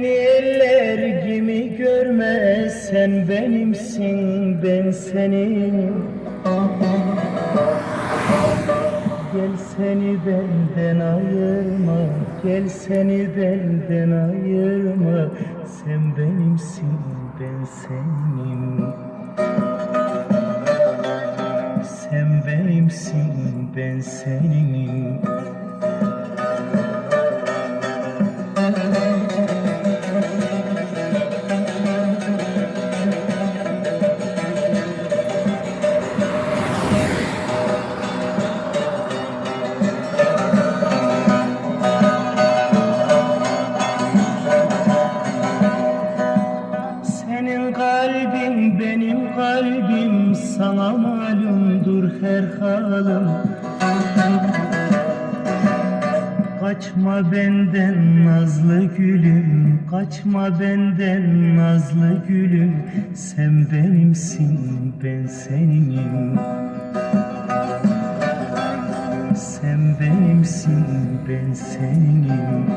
Seni eller gibi görmez Sen benimsin ben senin. Gel seni benden ayırma Gel seni benden ayırma. Sen benimsin ben senin. Sen benimsin ben senin. Kalbin benim kalbim Sana malumdur her halim. Kaçma benden nazlı gülüm Kaçma benden nazlı gülüm. Sen benimsin ben seninim Sen benimsin ben seninim